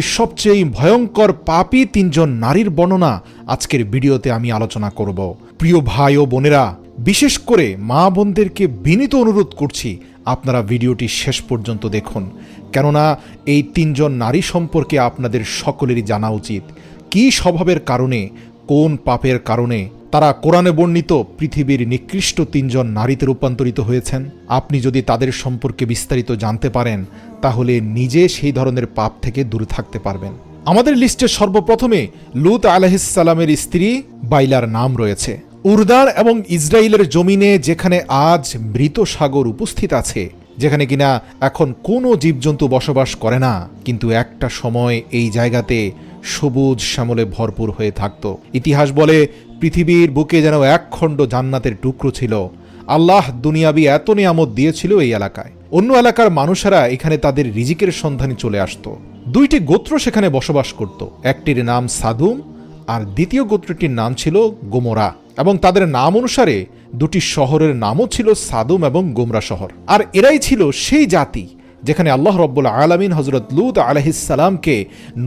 সবচেয়ে ভয়ঙ্কর পাপী তিনজন নারীর বর্ণনা আজকের ভিডিওতে আমি আলোচনা করব। প্রিয় ভাই ও বোনেরা, বিশেষ করে মা বোনদেরকে বিনীত অনুরোধ করছি আপনারা ভিডিওটি শেষ পর্যন্ত দেখুন। কেননা, এই তিনজন নারী সম্পর্কে আপনাদের সকলেরই জানা উচিত। কী স্বভাবের কারণে, কোন পাপের কারণে তারা কোরআনে বর্ণিত পৃথিবীর নিকৃষ্ট তিনজন নারীতে রূপান্তরিত হয়েছেন। আপনি যদি তাদের সম্পর্কে বিস্তারিত জানতে পারেন, তাহলে নিজে সেই ধরনের পাপ থেকে দূরে থাকতে পারবেন। আমাদের লিস্টে সর্বপ্রথমে লুত আলহিসাল্লামের স্ত্রী বাইলার নাম রয়েছে। উর্দার এবং ইসরায়েলের জমিনে যেখানে আজ মৃত সাগর উপস্থিত আছে, যেখানে কিনা এখন কোনো জীবজন্তু বসবাস করে না, কিন্তু একটা সময় এই জায়গাতে সবুজ শ্যামলে ভরপুর হয়ে থাকত। ইতিহাস বলে, পৃথিবীর বুকে যেন এক খণ্ড জান্নাতের টুকরো ছিল। আল্লাহ দুনিয়াবি এত নিয়ামত দিয়েছিল এই এলাকায়। অন্য এলাকার মানুষেরা এখানে তাদের রিজিকের সন্ধানে চলে আসতো। দুইটি গোত্র সেখানে বসবাস করত। একটির নাম সাদুম, আর দ্বিতীয় গোত্রটির নাম ছিল গোমরা। এবং তাদের নাম অনুসারে দুটি শহরের নামও ছিল সাদুম এবং গোমরা শহর। আর এরাই ছিল সেই জাতি। যেখানে আল্লাহ রব্বুল আলমিন হজরত লুত আলহিসাল্লামকে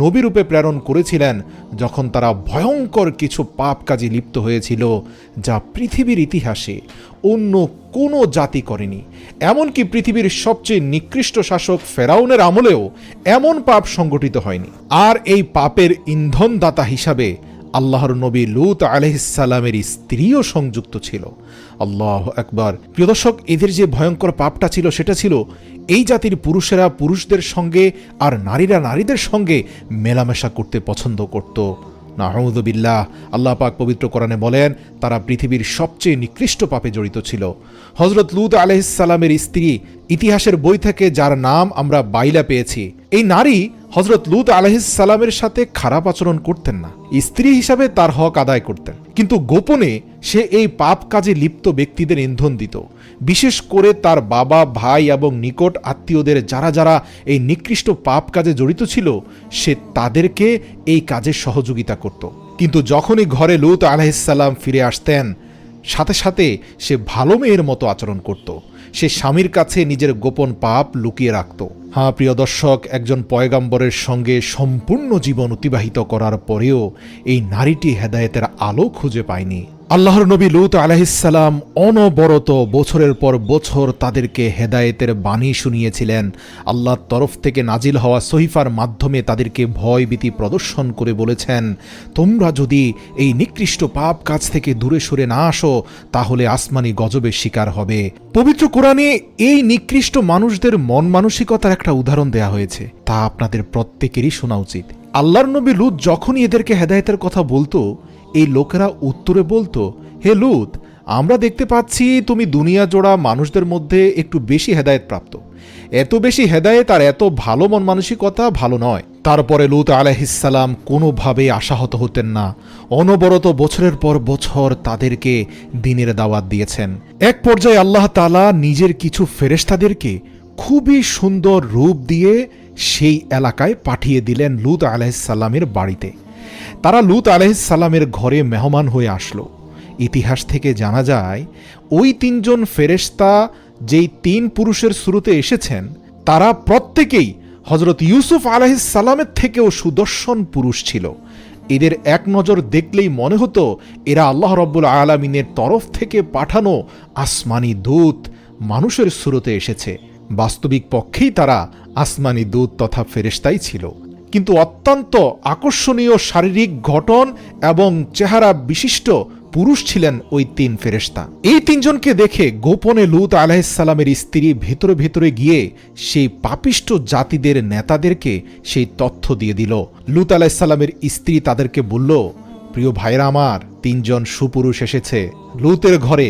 নবীরূপে প্রেরণ করেছিলেন, যখন তারা ভয়ঙ্কর কিছু পাপ কাজে লিপ্ত হয়েছিল যা পৃথিবীর ইতিহাসে অন্য কোনো জাতি করেনি। এমনকি পৃথিবীর সবচেয়ে নিকৃষ্ট শাসক ফেরাউনের আমলেও এমন পাপ সংগঠিত হয়নি। আর এই পাপের ইন্ধনদাতা হিসাবে আল্লাহর নবী লুত আলহিসাল্লামের স্ত্রীও সংযুক্ত ছিল। আল্লাহ একবার প্রিয় দর্শক, এদের যে ভয়ঙ্কর পাপটা ছিল, সেটা ছিল এই জাতির পুরুষেরা পুরুষদের সঙ্গে আর নারীরা নারীদের সঙ্গে মেলামেশা করতে পছন্দ করত। নাহমুদবিল্লাহ আল্লাহ পাক পবিত্র কোরআনে বলেন, তারা পৃথিবীর সবচেয়ে নিকৃষ্ট পাপে জড়িত ছিল। হজরত লুত আলহিসাল্লামের স্ত্রী ইতিহাসের বই থেকে যার নাম আমরা বাইলা পেয়েছি। এই নারী হজরত লুত আলহিসাল্লামের সাথে খারাপ আচরণ করতেন না। স্ত্রী হিসাবে তার হক আদায় করতেন। কিন্তু গোপনে সে এই পাপ কাজে লিপ্ত ব্যক্তিদের ইন্ধন দিত। বিশেষ করে তার বাবা, ভাই এবং নিকট আত্মীয়দের যারা যারা এই নিকৃষ্ট পাপ কাজে জড়িত ছিল, সে তাদেরকে এই কাজে সহযোগিতা করত। কিন্তু যখনই ঘরে লুত আলাহিসাল্লাম ফিরে আসতেন সাথে সাথে সে ভালো মেয়ের মতো আচরণ করত। সে স্বামীর কাছে নিজের গোপন পাপ লুকিয়ে রাখত। হ্যাঁ প্রিয় দর্শক, একজন পয়গাম্বরের সঙ্গে সম্পূর্ণ জীবন অতিবাহিত করার পরেও এই নারীটি হেদায়েতের আলো খুঁজে পায়নি। আল্লাহর নবী লুত আলাহিসাল্লাম অনবরত বছরের পর বছর তাদেরকে হেদায়েতের বাণী শুনিয়েছিলেন। আল্লাহর তরফ থেকে নাজিল হওয়া সহিফার মাধ্যমে তাদেরকে ভয়ভীতি প্রদর্শন করে বলেছেন, তোমরা যদি এই নিকৃষ্ট পাপ কাজ থেকে দূরে সরে না আসো, তাহলে আসমানি গজবের শিকার হবে। পবিত্র কোরআনে এই নিকৃষ্ট মানুষদের মন মানসিকতার একটা উদাহরণ দেয়া হয়েছে। তা আপনাদের প্রত্যেকেরই শোনা উচিত। আল্লাহর নবী লুত যখনই এদেরকে হেদায়েতের কথা বলতো এই লোকেরা উত্তরে বলতো, হে লুত, আমরা দেখতে পাচ্ছি তুমি দুনিয়া জোড়া মানুষদের মধ্যে একটু বেশি হেদায়েত প্রাপ্ত। এত বেশি হেদায়েত আর এত ভালো মন মানসিকতা ভালো নয়। তারপরে লুত আলাহিসাল্লাম কোনোভাবে আশাহত হতেন না। অনবরত বছরের পর বছর তাদেরকে দিনের দাওয়াত দিয়েছেন। এক পর্যায়ে আল্লাহ তালা নিজের কিছু ফেরেশতাদেরকে খুবই সুন্দর রূপ দিয়ে সেই এলাকায় পাঠিয়ে দিলেন লুত আলাহিসাল্লামের বাড়িতে। তারা লুত আলহিসাল্লামের ঘরে মেহমান হয়ে আসলো। ইতিহাস থেকে জানা যায়, ওই তিনজন ফেরেশতা যেই তিন পুরুষের শুরুতে এসেছেন, তারা প্রত্যেকেই হজরত ইউসুফ আলহিসাল্লামের থেকেও সুদর্শন পুরুষ ছিল। এদের এক নজর দেখলেই মনে হতো, এরা আল্লাহ রব্বুল আলমিনের তরফ থেকে পাঠানো আসমানি দূত মানুষের শুরুতে এসেছে। বাস্তবিক পক্ষেই তারা আসমানি দূত তথা ফেরেশতাই ছিল। কিন্তু অত্যন্ত আকর্ষণীয় শারীরিক গঠন এবং চেহারা বিশিষ্ট পুরুষ ছিলেন ওই তিন ফেরেশতা। এই তিনজনকে দেখে গোপনে লুত আলাহিসাল্লামের স্ত্রী ভেতরে ভেতরে গিয়ে সেই পাপিষ্ট জাতিদের নেতাদেরকে সেই তথ্য দিয়ে দিল। লুত আলাহিসাল্লামের স্ত্রী তাদেরকে বলল, প্রিয় ভাইরা আমার, তিনজন সুপুরুষ এসেছে। লুতের ঘরে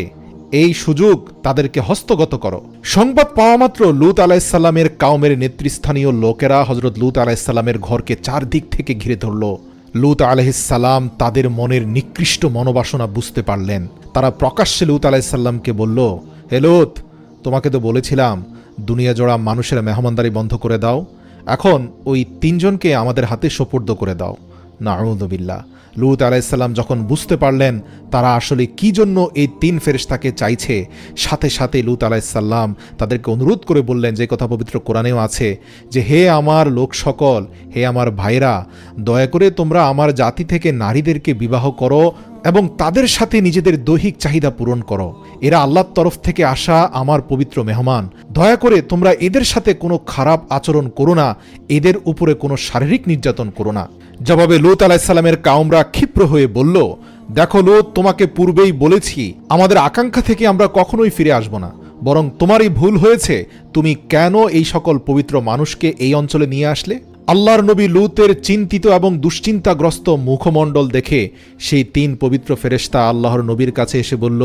এই সুযোগ তাদেরকে হস্তগত করো। সংবাদ পাওয়া মাত্র লুত আলাইসাল্লামের কাউমের নেতৃস্থানীয় লোকেরা হজরত লুত আলাইসাল্লামের ঘরকে চারদিক থেকে ঘিরে ধরল। লুত আলহিসাল্লাম তাদের মনের নিকৃষ্ট মনোবাসনা বুঝতে পারলেন। তারা প্রকাশ্যে লুত আলাইসাল্লামকে বলল, হে লুত, তোমাকে তো বলেছিলাম, দুনিয়া জোড়া মানুষের মেহমানদারি বন্ধ করে দাও। এখন ওই তিনজনকে আমাদের হাতে সোপর্দ করে দাও। নাউদবিল্লা লুত আলাইসাল্লাম যখন বুঝতে পারলেন তারা আসলে কি জন্য এই তিন ফেরিস্তাকে চাইছে, সাথে সাথে লুত আলাইসাল্লাম তাদেরকে অনুরোধ করে বললেন যে কথা পবিত্র কোরআনেও আছে যে, হে আমার লোক সকল, হে আমার ভাইরা দয়া করে তোমরা আমার জাতি থেকে নারীদেরকে বিবাহ করো এবং তাদের সাথে নিজেদের দৈহিক চাহিদা পূরণ করো। এরা আল্লাহর তরফ থেকে আসা আমার পবিত্র মেহমান। দয়া করে তোমরা এদের সাথে কোনো খারাপ আচরণ করো না। এদের উপরে কোনো শারীরিক নির্যাতন করো না। জবাবে লুত আলাইসাল্লামের কাউমরা ক্ষিপ্র হয়ে বলল, দেখো লোত, তোমাকে পূর্বেই বলেছি, আমাদের আকাঙ্ক্ষা থেকে আমরা কখনোই ফিরে আসব না। বরং তোমারই ভুল হয়েছে। তুমি কেন এই সকল পবিত্র মানুষকে এই অঞ্চলে নিয়ে আসলে? আল্লাহর নবী লুতের চিন্তিত এবং দুশ্চিন্তাগ্রস্ত মুখমণ্ডল দেখে সেই তিন পবিত্র ফেরেশতা আল্লাহর নবীর কাছে এসে বলল,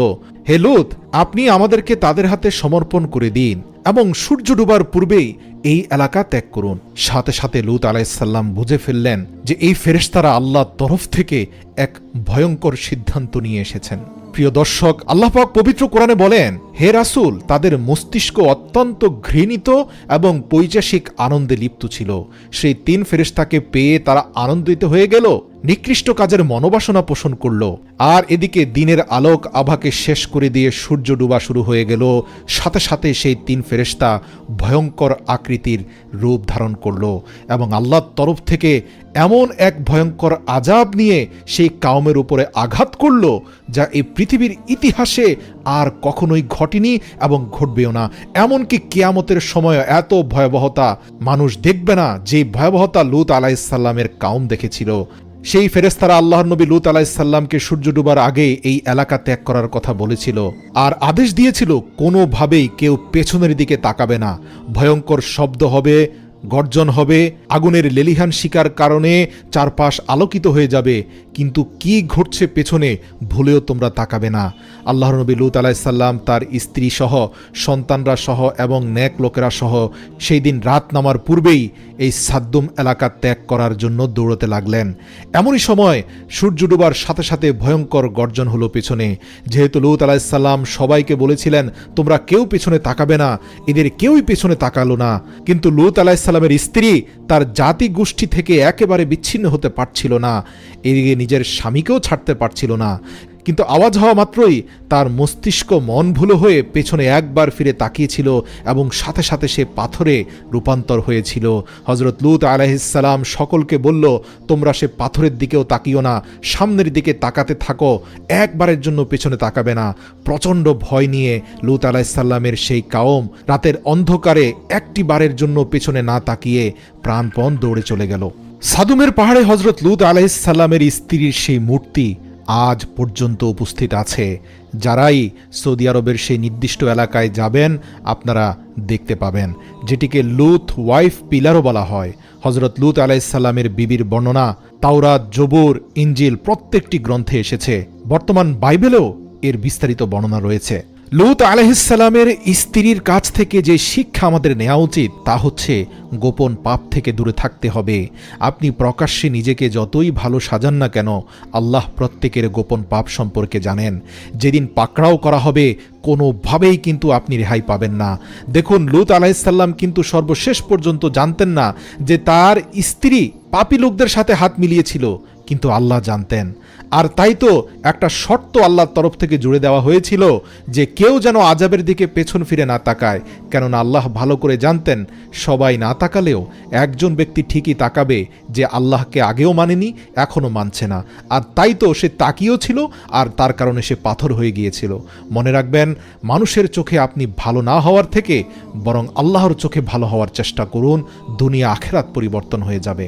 হে লুত, আপনি আমাদেরকে তাদের হাতে সমর্পণ করে দিন এবং সূর্য ডুবার পূর্বেই এই এলাকা ত্যাগ করুন। সাথে সাথে লুত আলাইসাল্লাম বুঝে ফেললেন যে এই ফেরেশতারা আল্লাহর তরফ থেকে এক ভয়ঙ্কর সিদ্ধান্ত নিয়ে এসেছেন। প্রিয় দর্শক আল্লাপাক পবিত্র কোরআনে বলেন হে রাসুল, তাদের মস্তিষ্ক অত্যন্ত ঘৃণিত এবং পৈচাসিক আনন্দে লিপ্ত ছিল। সেই তিন ফেরেশতাকে পেয়ে তারা আনন্দিত হয়ে গেল, নিকৃষ্ট কাজের মনোবাসনা পোষণ করল। আর এদিকে দিনের আলোক আভাকে শেষ করে দিয়ে সূর্য ডুবা শুরু হয়ে গেল। সাথে সাথে সেই তিন ফেরেশতা ভয়ঙ্কর আকৃতির রূপ ধারণ করল এবং আল্লাহর তরফ থেকে এমন এক ভয়ঙ্কর আজাব নিয়ে সেই কাউমের উপরে আঘাত করল, যা এই পৃথিবীর ইতিহাসে আর কখনোই ঘটেনি এবং ঘটবেও না। এমনকি কিয়ামতের সময় এত ভয়াবহতা মানুষ দেখবে না যে ভয়াবহতা লুত আলাইসাল্লামের কাউম দেখেছিল। সেই ফেরেস্তারা আল্লাহর নবী লুত আলাইসাল্লামকে সূর্য ডুবার আগে এই এলাকা ত্যাগ করার কথা বলেছিল। আর আদেশ দিয়েছিল, কোনোভাবেই কেউ পেছনের দিকে তাকাবে না। ভয়ঙ্কর শব্দ হবে, গর্জন হবে, আগুনের লেলিহান শিকার কারণে চারপাশ আলোকিত হয়ে যাবে। কিন্তু কি ঘটছে পেছনে ভুলেও তোমরা তাকাবে না। আল্লাহর নবী লুত আলাইসাল্লাম তার স্ত্রী সহ, সন্তানরা সহ এবং ন্যাক লোকেরা সহ সেই দিন রাত নামার পূর্বেই এই সাদ্দুম এলাকা ত্যাগ করার জন্য দৌড়তে লাগলেন। এমনই সময় সূর্য ডুবার সাথে সাথে ভয়ঙ্কর গর্জন হলো পেছনে। যেহেতু লুত আলাইসাল্লাম সবাইকে বলেছিলেন, তোমরা কেউ পেছনে তাকাবে না, এদের কেউই পেছনে তাকালো না। কিন্তু লুত আলাইসাল্লামের স্ত্রী তার জাতি গোষ্ঠী থেকে একেবারে বিচ্ছিন্ন হতে পারছিল না। এদিকে নিজের স্বামীকেও ছাড়তে পারছিল না। কিন্তু আওয়াজ হওয়া মাত্রই তার মস্তিষ্ক মন ভুলো হয়ে পেছনে একবার ফিরে তাকিয়েছিল এবং সাথে সাথে সে পাথরে রূপান্তর হয়েছিল। হজরত লুত আলাইসাল্লাম সকলকে বলল, তোমরা সে পাথরের দিকেও তাকিও না, সামনের দিকে তাকাতে থাকো, একবারের জন্য পেছনে তাকাবে না। প্রচণ্ড ভয় নিয়ে লুত আলাইসাল্লামের সেই কাওম রাতের অন্ধকারে একটি বারের জন্য পেছনে না তাকিয়ে প্রাণপণ দৌড়ে চলে গেল। সাদুমের পাহাড়ে হজরত লুত আলাইসাল্লামের স্ত্রীর সেই মূর্তি আজ পর্যন্ত উপস্থিত আছে। যারাই সৌদি আরবের সেই নির্দিষ্ট এলাকায় যাবেন, আপনারা দেখতে পাবেন, যেটিকে লুথ ওয়াইফ পিলারও বলা হয়। হজরত লুত আলাইসাল্লামের বিবির বর্ণনা, তাওরাত জবুর ইঞ্জিল প্রত্যেকটি গ্রন্থে এসেছে। বর্তমান বাইবেলেও এর বিস্তারিত বর্ণনা রয়েছে। লুত আলহিসাল্লামের স্ত্রীর কাছ থেকে যে শিক্ষা আমাদের নেওয়া উচিত, তা হচ্ছে গোপন পাপ থেকে দূরে থাকতে হবে। আপনি প্রকাশ্যে নিজেকে যতই ভালো সাজান না কেন, আল্লাহ প্রত্যেকের গোপন পাপ সম্পর্কে জানেন। যেদিন পাকড়াও করা হবে, কোনোভাবেই কিন্তু আপনি রেহাই পাবেন না। দেখুন, লুত আলাইসাল্লাম কিন্তু সর্বশেষ পর্যন্ত জানতেন না যে তার স্ত্রী পাপি লোকদের সাথে হাত মিলিয়েছিল, কিন্তু আল্লাহ জানতেন। আর তাই তো একটা শর্ত আল্লাহর তরফ থেকে জুড়ে দেওয়া হয়েছিল যে কেউ যেন আজাবের দিকে পেছন ফিরে না তাকায়, কেননা আল্লাহ ভালো করে জানতেন, সবাই না তাকালেও একজন ব্যক্তি ঠিকই তাকাবে যে আল্লাহকে আগেও মানেনি, এখনও মানছে না। আর তাই তো সে তাকিয়েও ছিল আর তার কারণে সে পাথর হয়ে গিয়েছিল। মনে রাখবেন, মানুষের চোখে আপনি ভালো না হওয়ার থেকে বরং আল্লাহর চোখে ভালো হওয়ার চেষ্টা করুন দুনিয়া আখেরাত পরিবর্তন হয়ে যাবে।